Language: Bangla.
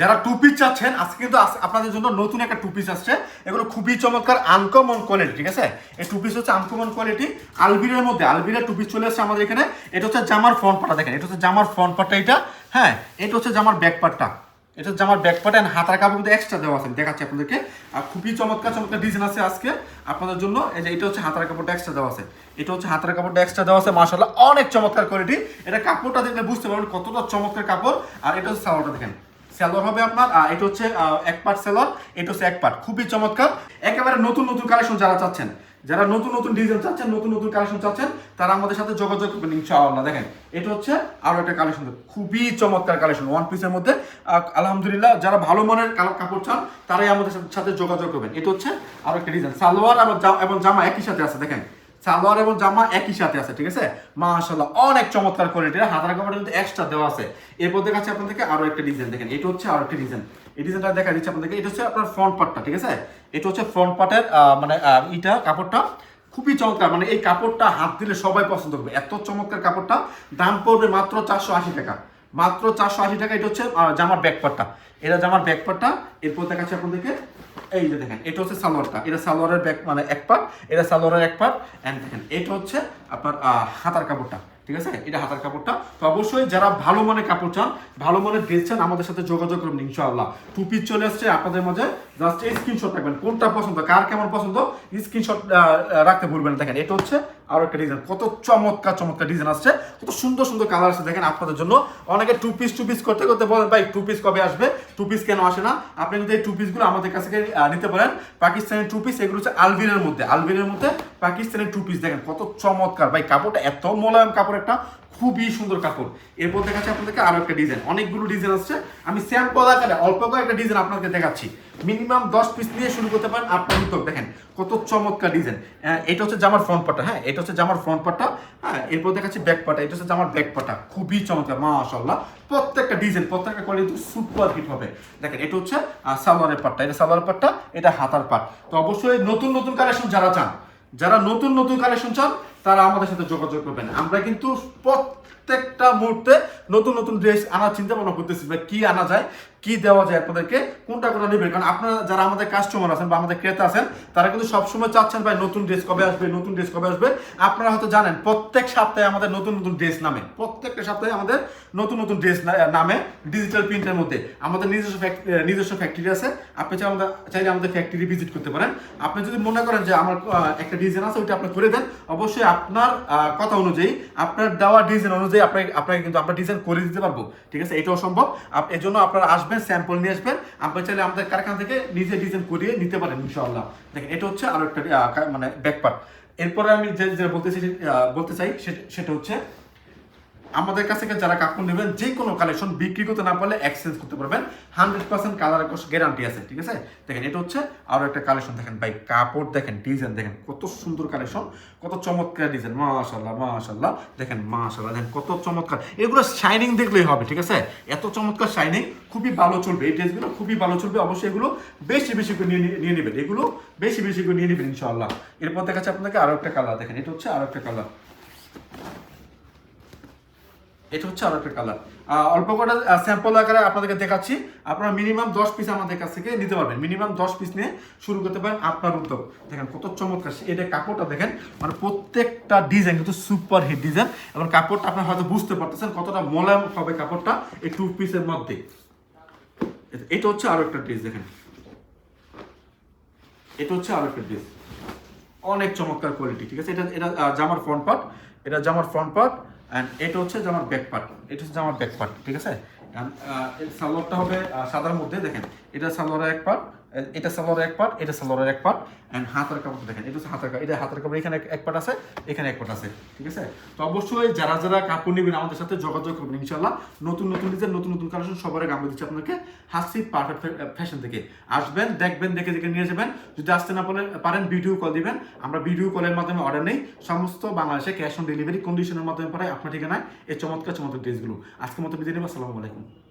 যারা টু পিস চাচ্ছেন, আজকে কিন্তু আপনাদের জন্য নতুন একটা টু পিস আসছে। এগুলো খুবই চমৎকার আনকমন কোয়ালিটি ঠিক আছে? এই টু পিস হচ্ছে আনকমন কোয়ালিটি আলবিরের মধ্যে আলবিরের টু পিস চলে আসছে আমাদের এখানে। এটা হচ্ছে জামার ফ্রন্ট পাটা, দেখেন, এটা হচ্ছে জামার ফ্রন্ট পাটটা এটা হ্যাঁ? এটা হচ্ছে জামার ব্যাক পাটটা। এটা হচ্ছে জামার ব্যাক অ্যান্ড হাতার কাপড় কিন্তু এক্সট্রা দেওয়া আছে, দেখাচ্ছি আপনাদেরকে। আর খুবই চমৎকার চমৎকার ডিজাইন আছে আজকে আপনাদের জন্য। এই যে এটা হচ্ছে হাতার কাপড়টা এক্সট্রা দেওয়া আছে। এটা হচ্ছে হাতার কাপড়টা এক্সট্রা দেওয়া আছে, মাশাআল্লাহ, অনেক চমৎকার কোয়ালিটি এটা কাপড়টা দেখলে বুঝতে পারবেন কতটা চমৎকার কাপড়। আর এটা হচ্ছে সালোয়ারটা, দেখেন। সেলর হবে আপনার এটা হচ্ছে এক পার্ট সেলর, এটা হচ্ছে এক পার্ট খুবই চমৎকার। একেবারে নতুন নতুন কালেকশন যারা চাচ্ছেন, যারা নতুন নতুন ডিজাইন চাচ্ছেন, নতুন নতুন কালেকশন চাচ্ছেন, তারা আমাদের সাথে যোগাযোগ করবেন, ইনশাআল্লাহ। দেখেন, এটা হচ্ছে আরও একটা কালেকশন খুবই চমৎকার কালেকশন ওয়ান পিসের মধ্যে। আলহামদুলিল্লাহ, যারা ভালো মনের কাপড় চান, তারাই আমাদের সাথে- যোগাযোগ করবেন। এটা হচ্ছে আরও একটা ডিজাইন সালোয়ার এবং জামা একই সাথে আছে, দেখেন। সালোয়ার এবং জামা একই সাথে আছে, ঠিক আছে? মাশাআল্লাহ, অনেক চমৎকার কোয়ালিটির হাতার কাপড় কিন্তু এক্সট্রা দেওয়া আছে। এরপর দেখাচ্ছি আপনাদেরকে আরও একটা ডিজাইন দেখেন, এটা হচ্ছে আরও একটা ডিজাইন এই ডিজাইনটা দেখা দিচ্ছে আপনাদেরকে। এটা হচ্ছে আপনার ফ্রন্ট পার্টটা ঠিক আছে? এটা হচ্ছে ফ্রন্ট পার্টের মানে ইটা, কাপড়টা। খুবই চমৎকার। মানে এই কাপড়টা হাত দিলে সবাই পছন্দ করবে। এত চমৎকার কাপড়টা। দাম পড়বে মাত্র চারশো আশি টাকা। মাত্র চারশো আশি টাকা, এটা হচ্ছে জামার ব্যাকপারটা এটা জামার ব্যাকপারটা এরপর দেখাচ্ছি আপনাদেরকে এই যে দেখেন, এটা হচ্ছে সালোয়ারটা। এটা সালোয়ারের ব্যাক মানে এক পার্ট এটা সালোয়ারের এক পার্ট অ্যান্ড দেখেন, এটা হচ্ছে আপনার হাতার কাপড়টা। ঠিক আছে? এটা হাতার কাপড়টা। তো অবশ্যই যারা ভালো মানের কাপড় চান, ভালো মানের ড্রেস চান, আমাদের সাথে যোগাযোগ করবেন ইনশাআল্লাহ। টু পিস চলে আসছে আপনাদের মাঝে জাস্ট এই স্ক্রিনশট রাখবেন। কোনটা পছন্দ, কার কেমন পছন্দ স্ক্রিনশট রাখতে ভুলবেন। দেখেন, এটা হচ্ছে আরও একটা ডিজাইন কত চমৎকার চমৎকার ডিজাইন আসছে। কত সুন্দর সুন্দর কালার আছে দেখেন আপনাদের জন্য অনেকে টু পিস টু পিস করতে করতে বলেন, ভাই টু পিস কবে আসবে? টু পিস কেন আসে না? আপনি কিন্তু এই টু পিসগুলো আমাদের কাছ নিতে পারেন, পাকিস্তানের টু পিস এগুলো হচ্ছে আলবিনের মধ্যে। আলবিনের মধ্যে পাকিস্তানি টু পিস দেখেন কত চমৎকার। ভাই, কাপড়টা এত মোলায়ম কাপড় একটা, খুবই সুন্দর কাপড়। এরপর দেখাচ্ছি আপনাদেরকে আরও একটা ডিজাইন অনেকগুলো ডিজাইন আসছে। আমি স্যাম্পল আকারে অল্প কয়েকটা ডিজাইন আপনাকে দেখাচ্ছি। মিনিমাম দশ পিস নিয়ে শুরু করতে পারেন আপনার উদ্যোগ দেখেন কত চমৎকার ডিজাইন এটা হচ্ছে জামার ফ্রন্ট পাটা হ্যাঁ? এটা হচ্ছে জামার ফ্রন্ট পাটা হ্যাঁ? এরপর দেখাচ্ছি ব্যাক পাটা এটা হচ্ছে জামার ব্যাক পাটা খুবই চমৎকার, মাশাআল্লাহ। প্রত্যেকটা ডিজাইন প্রত্যেকটা কোয়ালিটি সুপার হিট হবে। দেখেন, এটা হচ্ছে সালোয়ারের পাটটা। এটা সালোয়ারের পাটটা, এটা হাতার পাট। তো অবশ্যই নতুন নতুন কালেকশন যারা চান যারা নতুন নতুন কালেকশন চান তারা আমাদের সাথে যোগাযোগ করবেন আমরা কিন্তু প্রত্যেকটা মুহূর্তে নতুন নতুন ড্রেস আনার চিন্তা ভাবনা করতেছি ভাই কি আনা যায়, কি দেওয়া যায় আপনাদেরকে, কোনটা কোনটা নেবেন? কারণ আপনারা যারা আমাদের কাস্টমার আছেন বা আমাদের ক্রেতা আছেন, তারা কিন্তু সবসময় চাচ্ছেন, ভাই, নতুন ড্রেস কবে আসবে? নতুন ড্রেস কবে আসবে? আপনারা হয়তো জানেন, প্রত্যেক সপ্তাহে আমাদের নতুন নতুন ড্রেস নামে, প্রত্যেকটা সপ্তাহে আমাদের নতুন নতুন ড্রেস নামে ডিজিটাল প্রিন্টের মধ্যে। আমাদের নিজস্ব নিজস্ব ফ্যাক্টরি আছে। আপনি চাই আমাদের চাইলে আমাদের ফ্যাক্টরি ভিজিট করতে পারেন। আপনি যদি মনে করেন যে আমার একটা ডিজাইন আছে, ওইটা আপনি করে দেন, অবশ্যই আপনার কথা অনুযায়ী আপনার দেওয়া ডিজাইন অনুযায়ী আপনাকে আপনাকে কিন্তু আমরা ডিজাইন করে দিতে পারব। ঠিক আছে? এটাও সম্ভব। এর জন্য আপনারা আসবেন স্যাম্পল নিয়ে আসবেন। আপনি চাইলে আমাদের কারখানা থেকে নিজে ডিজাইন করিয়ে নিতে পারেন, ইনশাআল্লাহ। দেখেন, এটা হচ্ছে আরও একটা মানে ব্যাকপার্ট এরপরে আমি যে যে বলতে চাই বলতে চাই সেটা হচ্ছে আমাদের কাছ থেকে যারা কাপড় নেবেন, যে কোনো কালেকশন বিক্রি করতে না পারলে এক্সচেঞ্জ করতে পারবেন। হান্ড্রেড পার্সেন্ট কালার গ্যারান্টি আছে, ঠিক আছে? দেখেন, এটা হচ্ছে আরও একটা কালেকশন দেখেন ভাই, কাপড় দেখেন ডিজাইন দেখেন, কত সুন্দর কালেকশন কত চমৎকার ডিজাইন মাশাল্লাহ মাশাল্লাহ দেখেন মাশাল্লাহ দেখেন, কত চমৎকার। এগুলো শাইনিং দেখলেই হবে, ঠিক আছে? এত চমৎকার শাইনিং খুবই ভালো চলবে, এই ড্রেসগুলো খুবই ভালো চলবে, অবশ্যই এগুলো বেশি বেশি করে নিয়ে নিয়ে নেবেন, এগুলো বেশি বেশি করে নিয়ে নেবেন, ইনশাআল্লাহ। এরপর দেখাচ্ছে আপনাকে আরও একটা কালার দেখেন, এটা হচ্ছে আরও একটা কালার এটা হচ্ছে আরও একটা কালার অল্প কটা স্যাম্পল আকারে আপনাদেরকে দেখাচ্ছি। আপনারা মিনিমাম দশ পিস আমাদের কাছ থেকে নিতে পারবেন। মিনিমাম দশ পিস নিয়ে শুরু করতে পারেন আপনার উদ্যোগ। দেখেন কত চমৎকার। এটা কাপড়টা দেখেন মানে প্রত্যেকটা ডিজাইন কিন্তু সুপার হিট ডিজাইন এবং কাপড়টা আপনারা হয়তো বুঝতে পারতেছেন কতটা মোলায়েম হবে কাপড়টা এই টু পিসের মধ্যে। এটা হচ্ছে আরও একটা ড্রেস দেখেন। এটা হচ্ছে আরও একটা ড্রেস অনেক চমৎকার কোয়ালিটি ঠিক আছে? এটা এটা জামার ফ্রন্ট পার্ট এটা জামার ফ্রন্ট পার্ট অ্যান্ড এটা হচ্ছে জামার ব্যাক পার্ট এটা হচ্ছে জামার ব্যাক পার্ট ঠিক আছে? সালোয়ারটা হবে সাদার মধ্যে, দেখেন। এটা সালোয়ারের এক পার্ট এটা সালোয়ারের এক পার্ট এটা সালোয়ারের এক পার্ট অ্যান্ড হাতের কাপড় দেখেন, এটা হচ্ছে হাতের কাপড়, এটা হাতের কাপড়, এখানে এক- পার্ট আছে, এখানে এক পার্ট আছে, ঠিক আছে? তো অবশ্যই যারা যারা কাপড় নেবেন, আমাদের সাথে যোগাযোগ করবেন ইনশাল্লাহ নতুন নতুন ডিজাইন নতুন নতুন কালেকশন সবার আগে আমরা দিচ্ছি আপনাকে হাসি পারফেক্ট ফ্যাশন থেকে। আসবেন, দেখবেন, দেখে দেখে নিয়ে যাবেন। যদি আসতে না পারেন পারেন ভিডিও কল দিবেন। আমরা ভিডিও কলের মাধ্যমে অর্ডার নেই। সমস্ত বাংলাদেশে ক্যাশ অন ডেলিভারি কন্ডিশনের মাধ্যমে পাঠাই আপনার ঠিকানায় এই চমৎকার চমৎকার ড্রেসগুলো আজকের মতো বিদায় নেব, আসসালামু আলাইকুম।